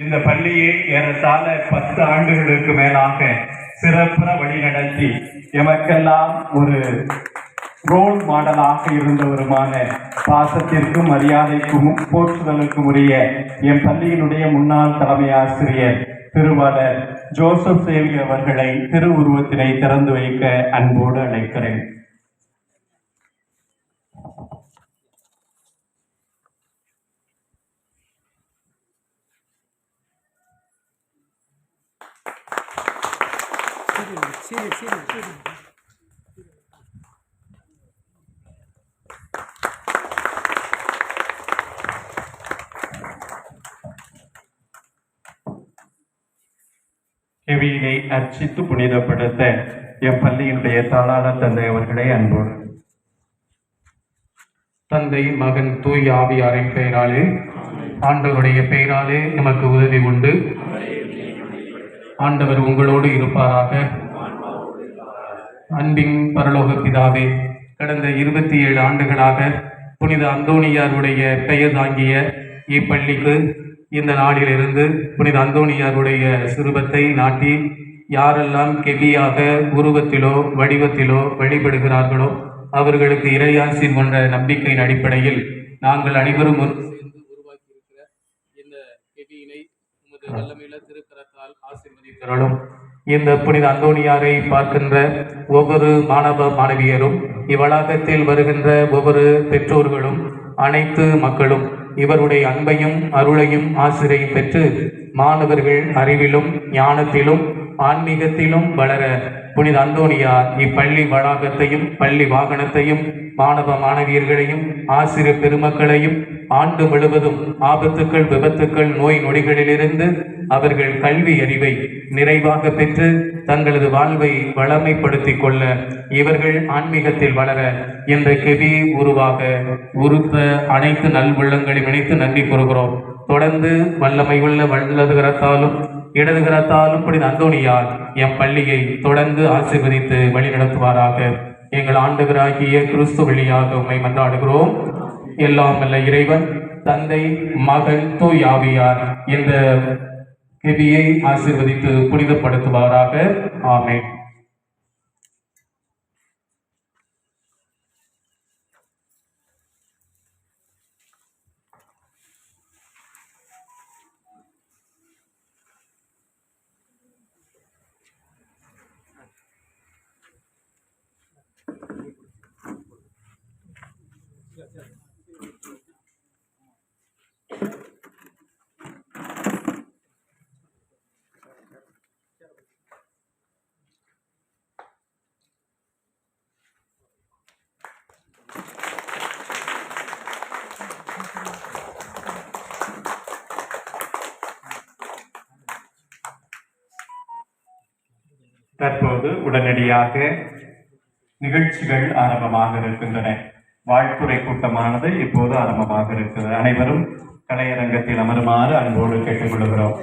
இந்த பள்ளியை ஏறத்தாழ பத்து ஆண்டுகளுக்கு மேலாக சிறப்புற வழிநடத்தி எமக்கெல்லாம் ஒரு ரோல் மாடலாக இருந்தவருமான பாசத்திற்கும் மரியாதைக்கும் போற்றுதலுக்கும் உரிய என் பள்ளியினுடைய முன்னாள் தலைமை ஆசிரியர் திருவாளர் ஜோசப் சேவி அவர்களை திருவுருவத்தினை திறந்து வைக்க அன்போடு அழைக்கிறேன். சரி சரி சரி செவியினை அர்ச்சித்து புனிதப்படுத்த என் பள்ளியினுடைய தாளாளர் தந்தை அவர்களை அன்போடு. தந்தை மகன் தூய் ஆவியாரின் பெயராலே ஆண்டவருடைய பெயராலே நமக்கு உதவி உண்டு. ஆண்டவர் உங்களோடு இருப்பாராக. அன்பின் பரலோக பிதாவே கடந்த இருபத்தி ஏழு ஆண்டுகளாக புனித அந்தோணியாருடைய பெயர் தாங்கிய இப்பள்ளிக்கு இந்த நாளிலிருந்து புனித அந்தோணியாருடைய சிறுபத்தை நாட்டி யாரெல்லாம் கெவியாக உருவத்திலோ வடிவத்திலோ வழிபடுகிறார்களோ அவர்களுக்கு இறையாசி போன்ற நம்பிக்கையின் அடிப்படையில் நாங்கள் அனைவரும் ஒரு உமது வல்லமையில திருக்கரத்தால் ஆசிர்வதித்தரலும் இந்த புனித அந்தோணியாரை பார்க்கின்ற ஒவ்வொரு மாணவ மாணவியரும் இவ்வளாகத்தில் வருகின்ற ஒவ்வொரு பெற்றோர்களும் அனைத்து மக்களும் இவருடைய அன்பையும் அருளையும் ஆசிரியை பெற்று மாணவர்கள் அறிவிலும் ஞானத்திலும் ஆன்மீகத்திலும் வளர புனித அந்தோணியார் இப்பள்ளி வளாகத்தையும் பள்ளி வாகனத்தையும் மாணவ மாணவியர்களையும் ஆசிரியர் பெருமக்களையும் ஆண்டு முழுவதும் ஆபத்துக்கள் விபத்துக்கள் நோய் நொடிகளிலிருந்து அவர்கள் கல்வி அறிவை நிறைவாக பெற்று தங்களது வாழ்வை வளமைப்படுத்திக் கொள்ள இவர்கள் ஆன்மீகத்தில் வளர என்ற கெவி உருவாக உறுத்த அனைத்து நல்வுள்ளங்களையும் இணைத்து நன்றி கூறுகிறோம். தொடர்ந்து வல்லமை உள்ள வல்லது கரத்தாலும் இடது கரத்தாலும் புனித அந்தோணியார் எம் பள்ளியை தொடர்ந்து ஆசீர்வதித்து வழிநடத்துவாராக. எங்கள் ஆண்டுகராகிய கிறிஸ்து வழியாக உண்மை மன்றாடுகிறோம். எல்லாம் வல்ல இறைவன் தந்தை மகன் தூயாவியார் இந்த கெவியை ஆசீர்வதித்து புனிதப்படுத்துவாராக. ஆமேன். தற்போது உடனடியாக நிகழ்ச்சிகள் ஆரம்பமாக இருக்கின்றன. வாழ்த்துறை கூட்டமானது இப்போது ஆரம்பமாக இருக்கிறது. அனைவரும் கலையரங்கத்தில் அமருமாறு அன்போடு கேட்டுக்கொள்கிறோம்.